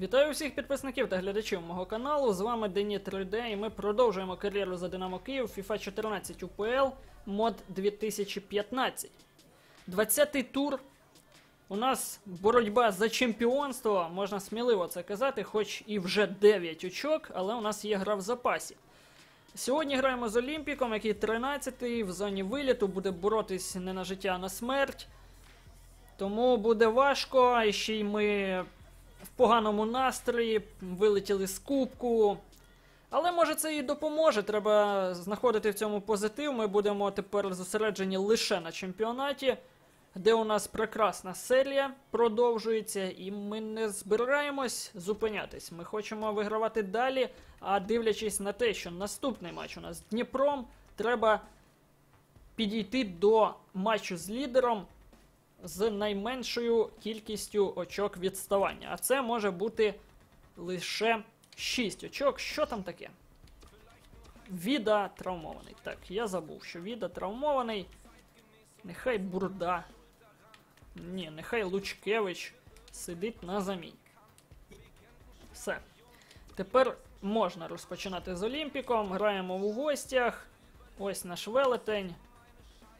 Вітаю всіх підписників та глядачів мого каналу. З вами Дені 3D і ми продовжуємо кар'єру за Динамо Київ FIFA 14 УПЛ мод 2015. 20-й тур. У нас боротьба за чемпіонство, можна сміливо це казати, хоч і вже 9 очок, але у нас є гра в запасі. Сьогодні граємо з Олімпіком, який 13-й в зоні виліту, буде боротись не на життя, а на смерть. Тому буде важко, і ще й ми в поганому настрої, вилетіли з кубку. Але може це і допоможе. Треба знаходити в цьому позитив. Ми будемо тепер зосереджені лише на чемпіонаті, де у нас прекрасна серія продовжується, і ми не збираємось зупинятись. Ми хочемо вигравати далі. А дивлячись на те, що наступний матч у нас з Дніпром, треба підійти до матчу з лідером з найменшою кількістю очок відставання. А це може бути лише 6 очок. Що там таке? Віда травмований. Так, я забув, що Віда травмований. Нехай Бурда. Ні, нехай Лучкевич сидить на заміні. Все. Тепер можна розпочинати з Олімпіком. Граємо в гостях. Ось наш велетень.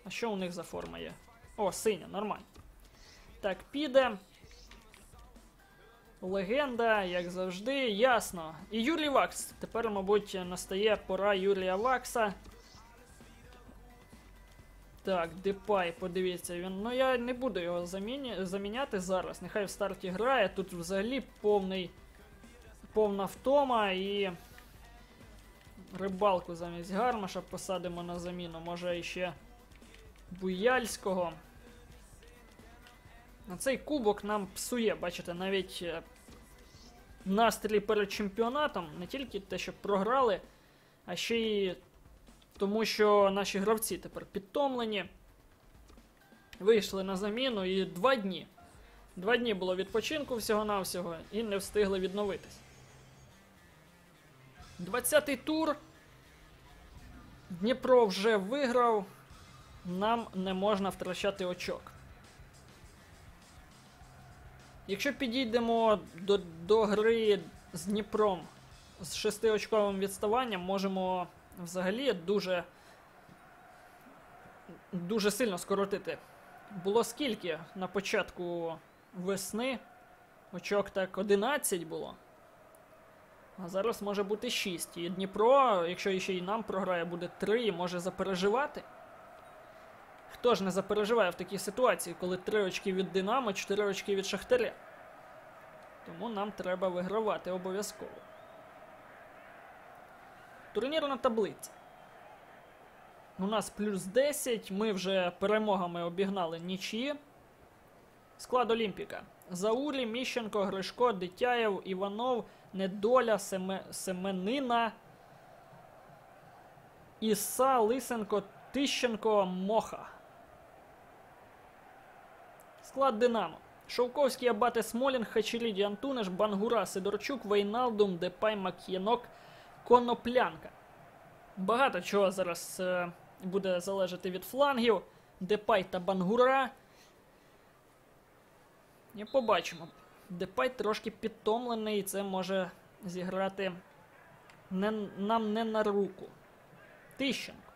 А що у них за форма є? О, синя, нормально. Так, піде. Легенда, як завжди, ясно. І Юрій Вакс. Тепер, мабуть, настає пора Юрія Вакса. Так, Депай, подивіться, він. Ну я не буду його заміні... заміняти зараз. Нехай в старті грає. Тут взагалі повний. повна втома і. Рибалку замість Гармаша посадимо на заміну. Може іще Буяльського. Цей кубок нам псує, бачите, навіть е, настрій перед чемпіонатом, не тільки те, що програли, а ще й тому, що наші гравці тепер підтомлені. Вийшли на заміну і два дні. Два дні було відпочинку всього-навсього і не встигли відновитись. 20-й тур. Дніпро вже виграв. Нам не можна втрачати очок. Якщо підійдемо до, до гри з Дніпром з шестиочковим відставанням, можемо взагалі дуже дуже сильно скоротити. Було скільки на початку весни? Очок так 11 було. А зараз може бути 6. І Дніпро, якщо ще й нам програє, буде 3 може запереживати. Хто ж не запереживає в такій ситуації, коли 3 очки від Динамо, 4 очки від Шахтаря? Тому нам треба вигравати обов'язково. Турнірна таблиця. У нас плюс 10. Ми вже перемогами обігнали нічі. Склад Олімпіка. Заурі, Міщенко, Гришко, Дитяєв, Іванов, Недоля, Семе... Семенина, Іса, Лисенко, Тищенко, Моха. Склад Динамо. Шовковський, Абате, Смолінг, Хачеліді, Антунеш, Бангура, Сидорчук, Вейналдум, Депай, Мак'єнок, Коноплянка. Багато чого зараз е, буде залежати від флангів. Депай та Бангура. І побачимо. Депай трошки підтомлений, і це може зіграти не, нам не на руку. Тищенко.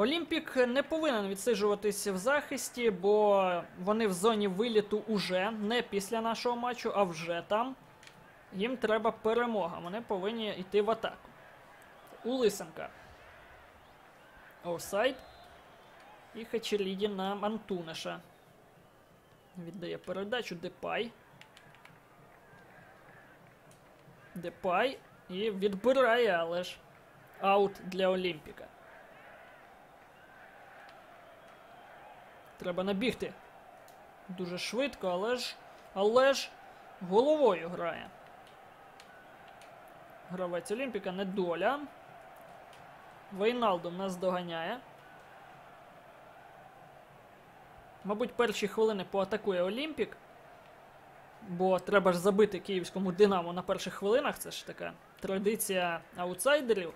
Олімпік не повинен відсиджуватись в захисті, бо вони в зоні виліту уже не після нашого матчу, а вже там. Їм треба перемога. Вони повинні йти в атаку. У Лисенка. Офсайд. І Хачеліді на Антунеша. Віддає передачу Депай. Депай. І відбирає, але ж аут для Олімпіка. Треба набігти. Дуже швидко, але ж. Але ж головою грає. Гравець Олімпіка недоля. Вейналдом нас доганяє. Мабуть, перші хвилини поатакує Олімпік. Бо треба ж забити київському Динамо на перших хвилинах. Це ж така традиція аутсайдерів.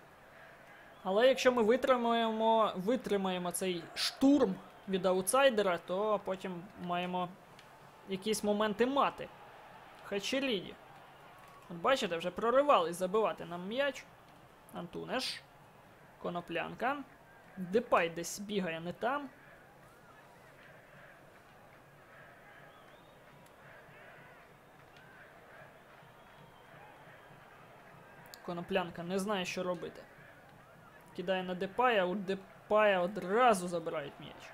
Але якщо ми витримаємо, витримаємо цей штурм від аутсайдера, то потім маємо якісь моменти мати. Хачеліді. От бачите, вже проривались забивати нам м'яч. Антунеш. Коноплянка. Депай десь бігає не там. Коноплянка не знає, що робити. Кидає на Депая, у Депая одразу забирають м'яч.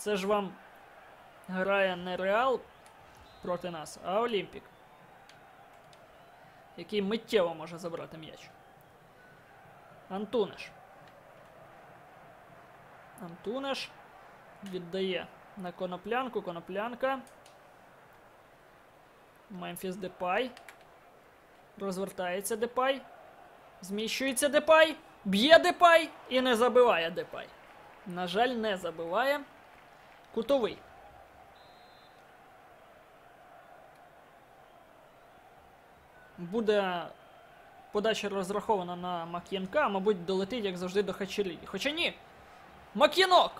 Це ж вам грає не Реал проти нас, а Олімпік. Який миттєво може забрати м'яч. Антунеш. Антунеш віддає на коноплянку. Коноплянка. Мемфіс Депай. Розвертається Депай. Зміщується Депай. Б'є Депай і не забиває Депай. На жаль, не забиває. Кутовий. Буде подача розрахована на Мак'янка, мабуть, долетить, як завжди, до Хачеліді. Хоча ні. Мак'янок!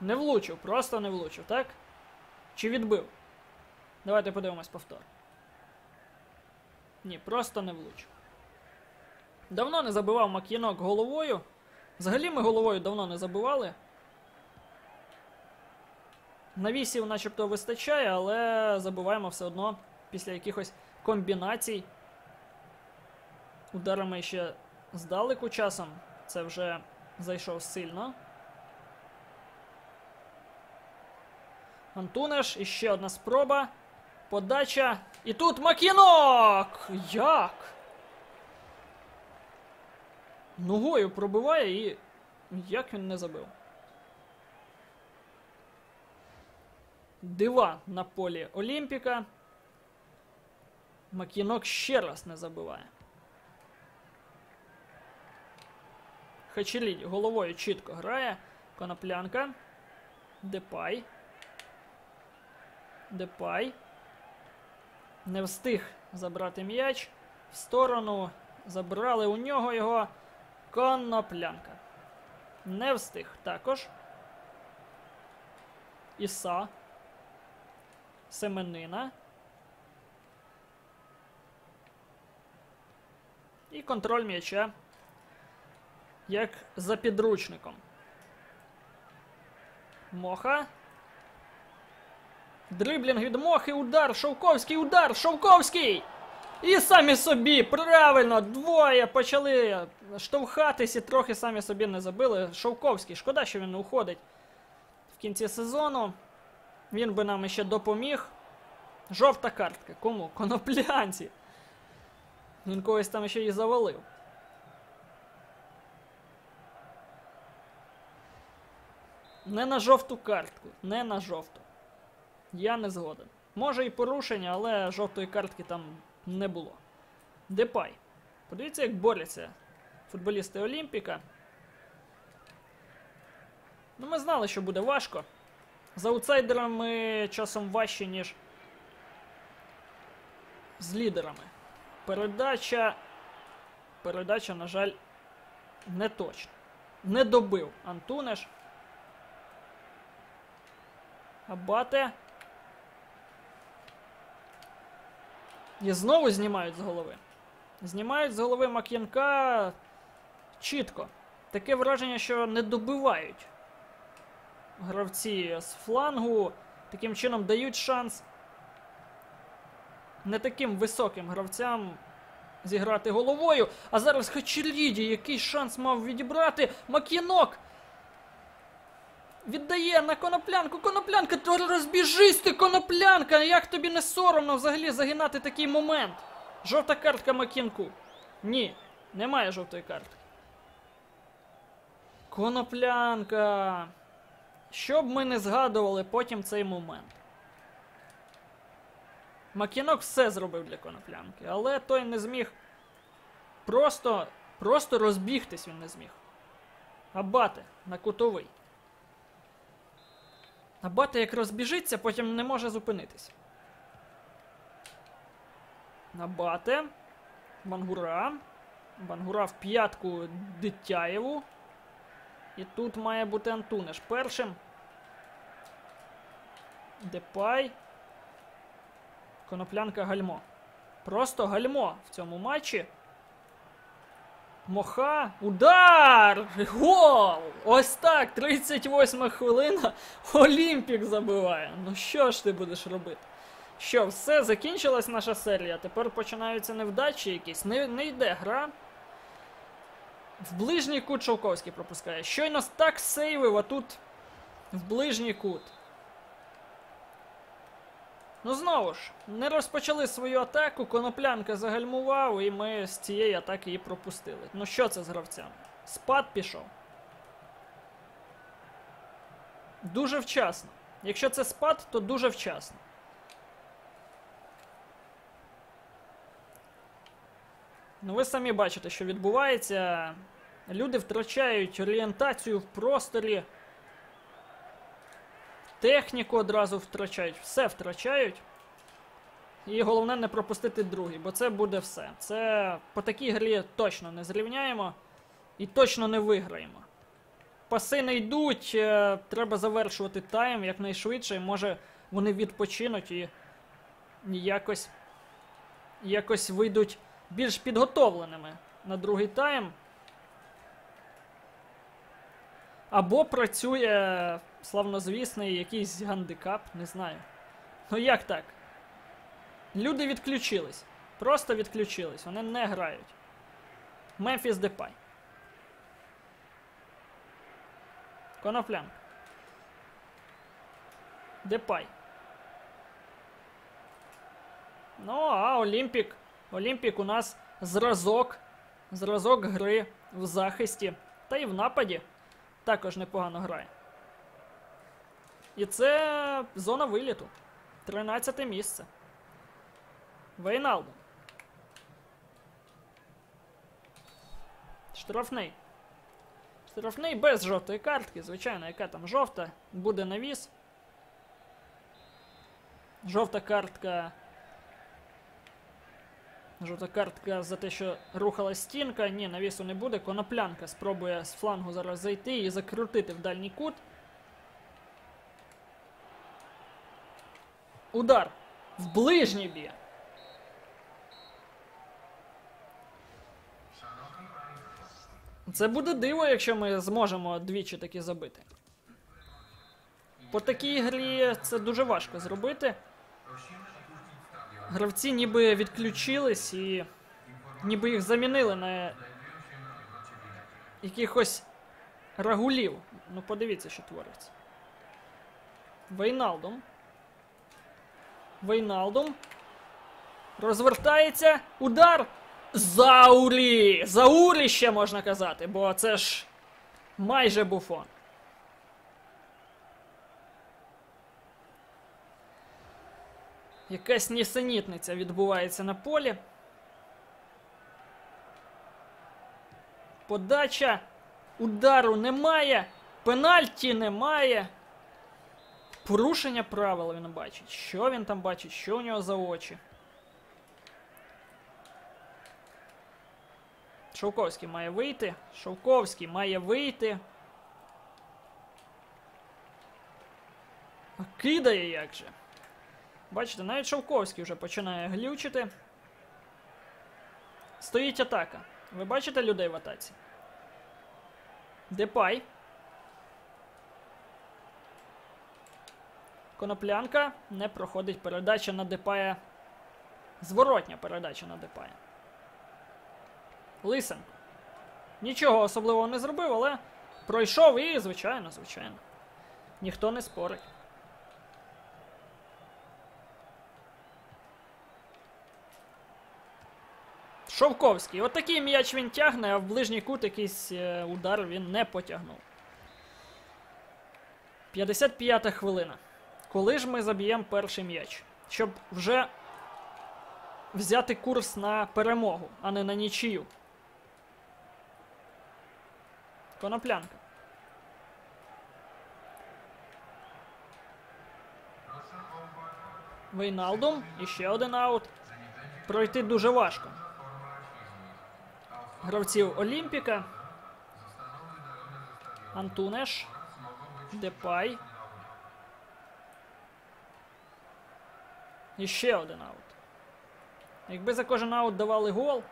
Не влучив, просто не влучив, так? Чи відбив? Давайте подивимось повтор. Ні, просто не влучив. Давно не забивав Мак'янок головою. Взагалі ми головою давно не забивали. Навісів начебто вистачає, але забиваємо все одно після якихось комбінацій. Ударами ще здалеку часом. Це вже зайшов сильно. Антунеш, і ще одна спроба. Подача. І тут Макінок! Як? Ногою пробиває і. Як він не забив? Дива на полі Олімпіка. Макінок ще раз не забиває. Хачеліді головою чітко грає. Коноплянка. Депай. Депай. Не встиг забрати м'яч. В сторону. Забрали у нього його. Коноплянка. Не встиг також. Іса. Семенина. І контроль м'яча. Як за підручником. Моха. Дриблінг від Мохи, удар, Шовковський, удар, Шовковський! І самі собі, правильно, двоє почали штовхатись і трохи самі собі не забили. Шовковський, шкода, що він не уходить в кінці сезону. Він би нам ще допоміг. Жовта картка. Кому? Коноплянці. Він когось там ще і завалив. Не на жовту картку. Не на жовту. Я не згоден. Може і порушення, але жовтої картки там не було. Депай. Подивіться, як борються футболісти Олімпіка. Ну, ми знали, що буде важко. З аутсайдерами часом важче, ніж з лідерами. Передача. Передача, на жаль, не точна. Не добив Антунеш. Абате. І знову знімають з голови. Знімають з голови Мак'янка чітко. Таке враження, що не добивають. Гравці з флангу таким чином дають шанс не таким високим гравцям зіграти головою. А зараз Хачеліді, який шанс мав відібрати. Мак'янок віддає на коноплянку. Коноплянка, то розбіжись ти, коноплянка! Як тобі не соромно взагалі загинати такий момент? Жовта картка Макінку. Ні, немає жовтої картки. Коноплянка. Щоб ми не згадували потім цей момент. Макінок все зробив для коноплянки, але той не зміг просто просто розбігтись він не зміг. Абати на кутовий. Абати як розбіжиться, потім не може зупинитись. Набате. Бангура. Бангура в п'ятку Дитяєву. І тут має бути Антунеш першим. Депай. Коноплянка гальмо. Просто гальмо в цьому матчі. Моха. Удар! Гол! Ось так, 38 хвилина. Олімпік забиває. Ну що ж ти будеш робити? Що, все, закінчилась наша серія. Тепер починаються невдачі якісь. Не, не йде гра. В ближній кут Шовковський пропускає. Щойно так сейвив, а тут в ближній кут. Ну знову ж, не розпочали свою атаку, коноплянка загальмував, і ми з цієї атаки її пропустили. Ну що це з гравцями? Спад пішов. Дуже вчасно. Якщо це спад, то дуже вчасно. Ну, ви самі бачите, що відбувається. Люди втрачають орієнтацію в просторі. Техніку одразу втрачають, все втрачають. І головне не пропустити другий, бо це буде все. Це по такій грі точно не зрівняємо і точно не виграємо. Паси не йдуть, е, треба завершувати тайм якнайшвидше, може вони відпочинуть і якось, якось вийдуть більш підготовленими на другий тайм. Або працює славнозвісний якийсь гандикап, не знаю. Ну як так? Люди відключились. Просто відключились. Вони не грають. Мемфіс Депай. Коноплянк. Депай. Ну, а Олімпік. Олімпік у нас зразок. Зразок гри в захисті. Та й в нападі також непогано грає. І це зона виліту. 13 місце. Вейналдо. Штрафний. Штрафний без жовтої картки. Звичайно, яка там жовта, буде навіс. Жовта картка. Жовта картка за те, що рухала стінка. Ні, навісу не буде. Коноплянка спробує з флангу зараз зайти і закрутити в дальній кут. Удар. В ближній б'є. Це буде диво, якщо ми зможемо двічі таки забити. По такій грі це дуже важко зробити. Гравці ніби відключились і ніби їх замінили на якихось рагулів. Ну, подивіться, що твориться. Вейналдом. Вейналдом. Розвертається. Удар. Заурі! Заурі ще можна казати, бо це ж майже буфон. Якась нісенітниця відбувається на полі. Подача. Удару немає. Пенальті немає. Порушення правил він бачить. Що він там бачить? Що у нього за очі? Шовковський має вийти. Шовковський має вийти. А Кидає як же. Бачите, навіть Шовковський вже починає глючити. Стоїть атака. Ви бачите людей в атаці? Депай. Коноплянка не проходить передача на Депая. Зворотня передача на Депая. Лисенко. Нічого особливого не зробив, але пройшов і, звичайно, звичайно. Ніхто не спорить. Шовковський. От такий м'яч він тягне, а в ближній кут якийсь е, удар він не потягнув. 55 хвилина. Коли ж ми заб'ємо перший м'яч? Щоб вже взяти курс на перемогу, а не на нічию. Коноплянка. Вейналдум. І ще один аут. Пройти дуже важко. Гравців Олімпіка. Антунеш. Депай. І ще один аут. Якби за кожен аут давали гол,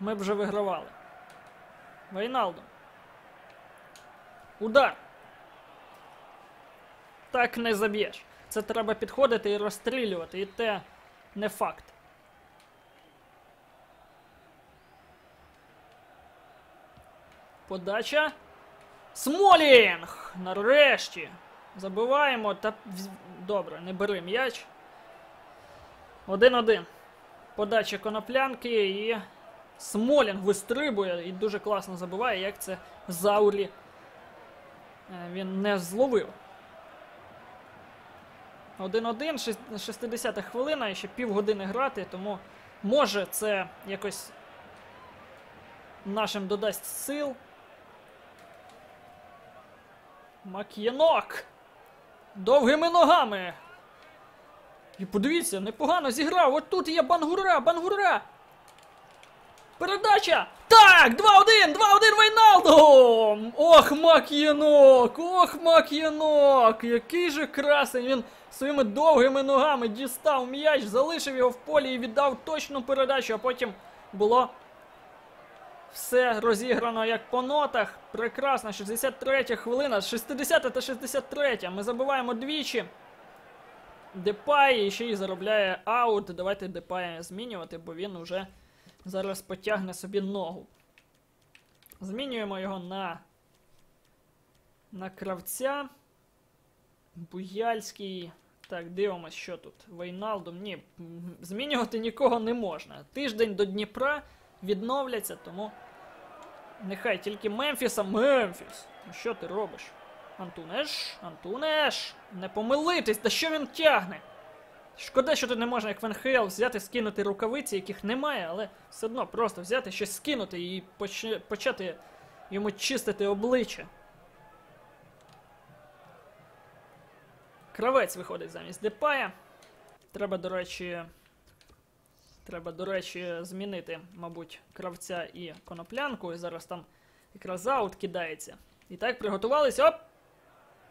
ми б вже вигравали. Вейналдо. Удар. Так не заб'єш. Це треба підходити і розстрілювати, і те не факт. Подача. Смолінг! Нарешті. Забиваємо та. Добре, не бери м'яч. Один-один. Подача коноплянки і. Смолінг вистрибує і дуже класно забиває, як це Заурі е, він не зловив. 1-1, шест- 60 хвилина, і ще півгодини грати, тому може це якось нашим додасть сил. Мак'єнок! Довгими ногами! І подивіться, непогано зіграв. От тут є бангура, бангура! Передача! Так! 2-1! 2-1 Вейналдо! Ох, Мак'єнок! Ох, Мак'єнок! Який же красень! Він своїми довгими ногами дістав м'яч, залишив його в полі і віддав точну передачу, а потім було все розіграно як по нотах. Прекрасно, 63 хвилина, 60 та 63. Ми забиваємо двічі. Депай ще й заробляє аут. Давайте Депая змінювати, бо він уже зараз потягне собі ногу. Змінюємо його на. На кравця. Буяльський. Так, дивимось, що тут. Вейналдом. Ні, змінювати нікого не можна. Тиждень до Дніпра відновляться, тому. Нехай тільки Мемфіса. Мемфіс! Ну що ти робиш? Антунеш, Антунеш! Не помилитись, та що він тягне? Шкода, що тут не можна, як Ван Хейл, взяти, скинути рукавиці, яких немає, але все одно просто взяти щось скинути і поч- почати йому чистити обличчя. Кравець виходить замість Депая. Треба, до речі. Треба, до речі, змінити, мабуть, кравця і коноплянку. І зараз там якраз аут кидається. І так, приготувалися. Оп!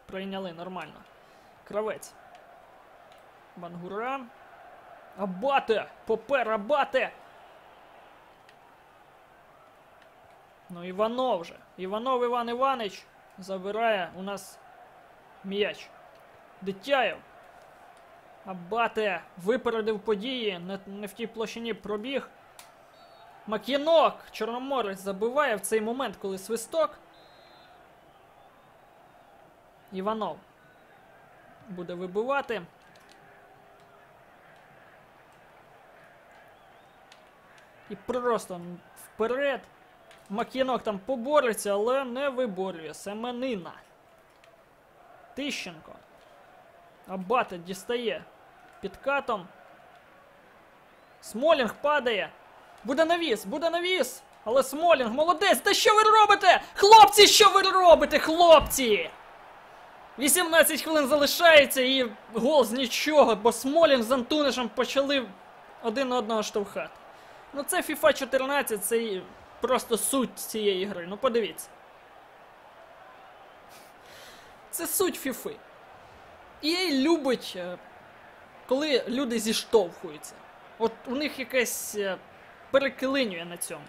Прийняли нормально. Кравець. Бангура. Абате! Попер Абате! Ну, Іванов же. Іванов Іван Іванич забирає у нас м'яч. Дитяєв. Абате випередив події, не, не в тій площині пробіг. Мак'єнок! Чорноморець забиває в цей момент, коли свисток. Іванов буде вибивати. І просто вперед. Мак'єнок там побореться, але не виборює. Семенина. Тищенко. Абата дістає підкатом. Смолінг падає. Буде навіс, буде навіс. Але Смолінг молодець. Та що ви робите? Хлопці, що ви робите, хлопці? 18 хвилин залишається і гол з нічого, бо Смолінг з Антунишем почали один одного штовхати. Ну це FIFA 14, це просто суть цієї гри. Ну подивіться. Це суть фіфи. EA любить, е, коли люди зіштовхуються. От у них якесь е, перекилинює на цьому.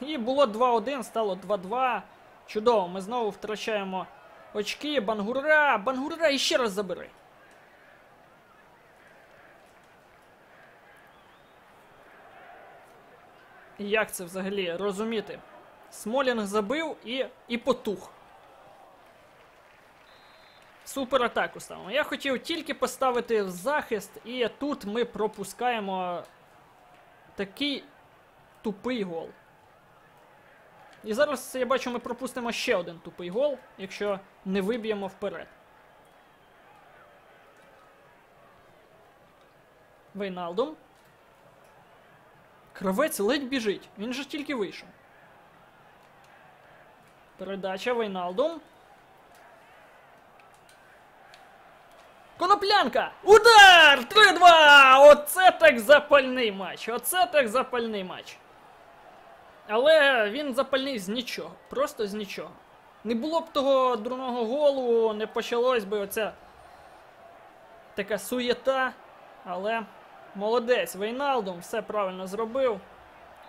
І було 2-1, стало 2-2. Чудово, ми знову втрачаємо очки. Бангура! Бангура і ще раз забери. Як це взагалі розуміти? Смолінг забив і, і потух. Супер атаку ставимо. Я хотів тільки поставити в захист, і тут ми пропускаємо такий тупий гол. І зараз я бачу, ми пропустимо ще один тупий гол, якщо не виб'ємо вперед. Вейналдум. Кравець ледь біжить. Він же тільки вийшов. Передача Вейналдум. Коноплянка! Удар! 3-2! Оце так запальний матч! Оце так запальний матч. Але він запальний з нічого. Просто з нічого. Не було б того дурного голу, не почалось би оця така суєта, але молодець. Вейналдум все правильно зробив.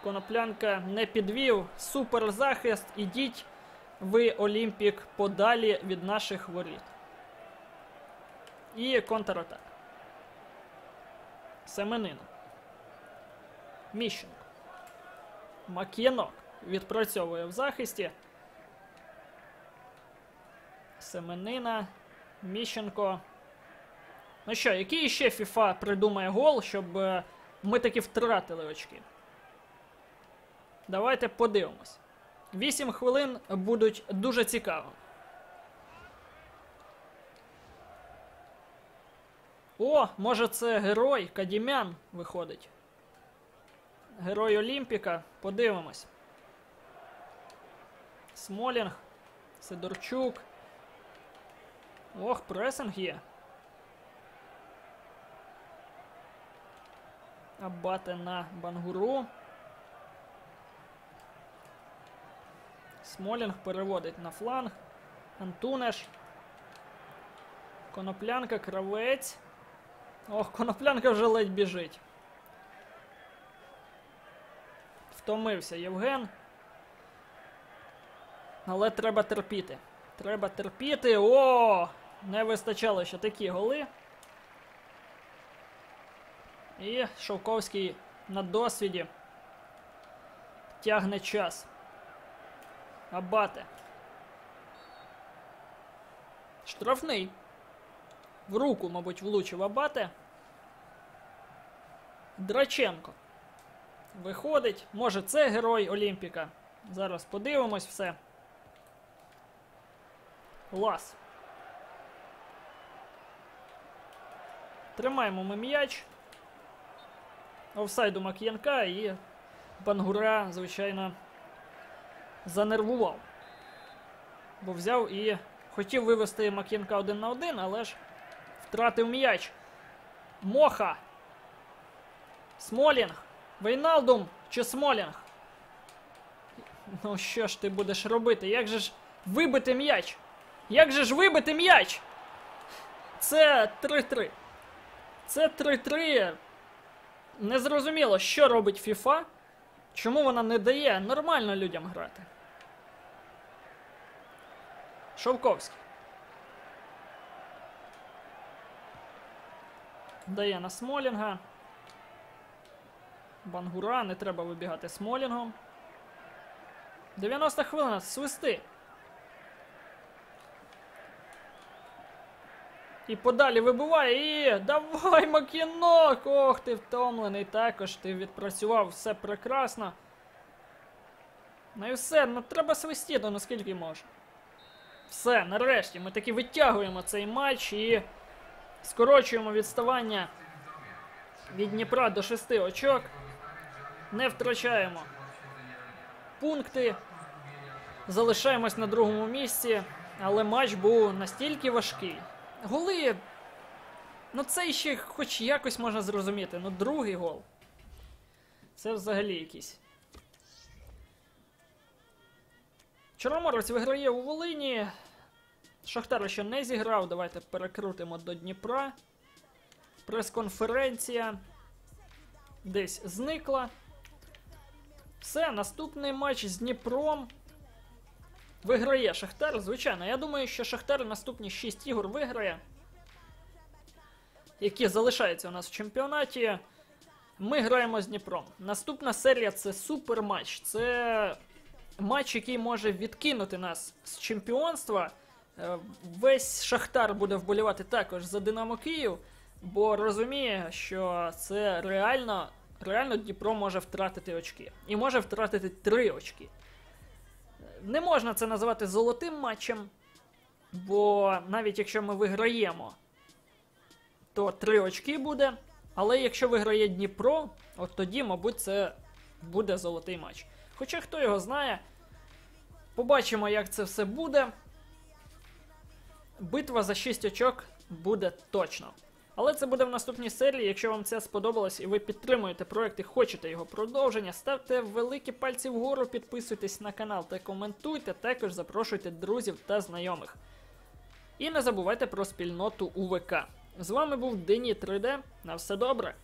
Коноплянка не підвів. Супер захист. Ідіть ви, Олімпік, подалі від наших воріт. І контратак. Семенина. Міщенко. Мак'янок відпрацьовує в захисті. Семенина. Міщенко. Ну що, який ще FIFA придумає гол, щоб е, ми таки втратили очки? Давайте подивимось. 8 хвилин будуть дуже цікавими. О, може це герой Кадімян виходить. Герой Олімпіка. Подивимось. Смолінг. Сидорчук. Ох, пресинг є. Абате на Бангуру. Смолінг переводить на фланг. Антунеш. Коноплянка, кравець. Ох, коноплянка вже ледь біжить. Втомився Євген. Але треба терпіти. Треба терпіти. О! Не вистачало ще такі голи. І Шовковський на досвіді тягне час. Абате. Штрафний. В руку, мабуть, влучив Абате. Драченко. Виходить. Може, це герой Олімпіка. Зараз подивимось все. Лас. Тримаємо ми м'яч. Офсайду Мак'янка і Бангура, звичайно, занервував. Бо взяв і хотів вивести Мак'янка один на один, але ж втратив м'яч. Моха. Смолінг. Вейналдум чи Смолінг? Ну що ж ти будеш робити? Як же ж вибити м'яч? Як же ж вибити м'яч? Це 3-3. Це 3-3. Незрозуміло, що робить FIFA. Чому вона не дає нормально людям грати? Шовковський. Дає на Смолінга. Бангура, не треба вибігати Смолінгом. 90 хвилин, свисти. І подалі вибиває. І давай макінок! Ох, ти втомлений також. Ти відпрацював все прекрасно. Ну і все, ну треба свистіти, наскільки може. Все, нарешті, ми таки витягуємо цей матч і скорочуємо відставання від Дніпра до 6 очок. Не втрачаємо пункти. Залишаємось на другому місці, але матч був настільки важкий. Голи. Ну, це ще хоч якось можна зрозуміти. Ну, другий гол. Це взагалі якийсь. Чорноморець виграє у Волині. Шахтар ще не зіграв. Давайте перекрутимо до Дніпра. Прес-конференція десь зникла. Все, наступний матч з Дніпром. Виграє Шахтар, звичайно. Я думаю, що Шахтар наступні 6 ігор виграє, які залишаються у нас в чемпіонаті. Ми граємо з Дніпром. Наступна серія це суперматч. Це матч, який може відкинути нас з чемпіонства. Е, Весь Шахтар буде вболівати також за Динамо Київ, бо розуміє, що це реально, реально Дніпро може втратити очки. І може втратити 3 очки. Не можна це називати золотим матчем, бо навіть якщо ми виграємо, то 3 очки буде. Але якщо виграє Дніпро, от тоді, мабуть, це буде золотий матч. Хоча хто його знає, побачимо, як це все буде. Битва за 6 очок буде точно. Але це буде в наступній серії. Якщо вам це сподобалось і ви підтримуєте проект і хочете його продовження, ставте великі пальці вгору, підписуйтесь на канал та коментуйте. Також запрошуйте друзів та знайомих. І не забувайте про спільноту УВК. З вами був Дені 3D. На все добре.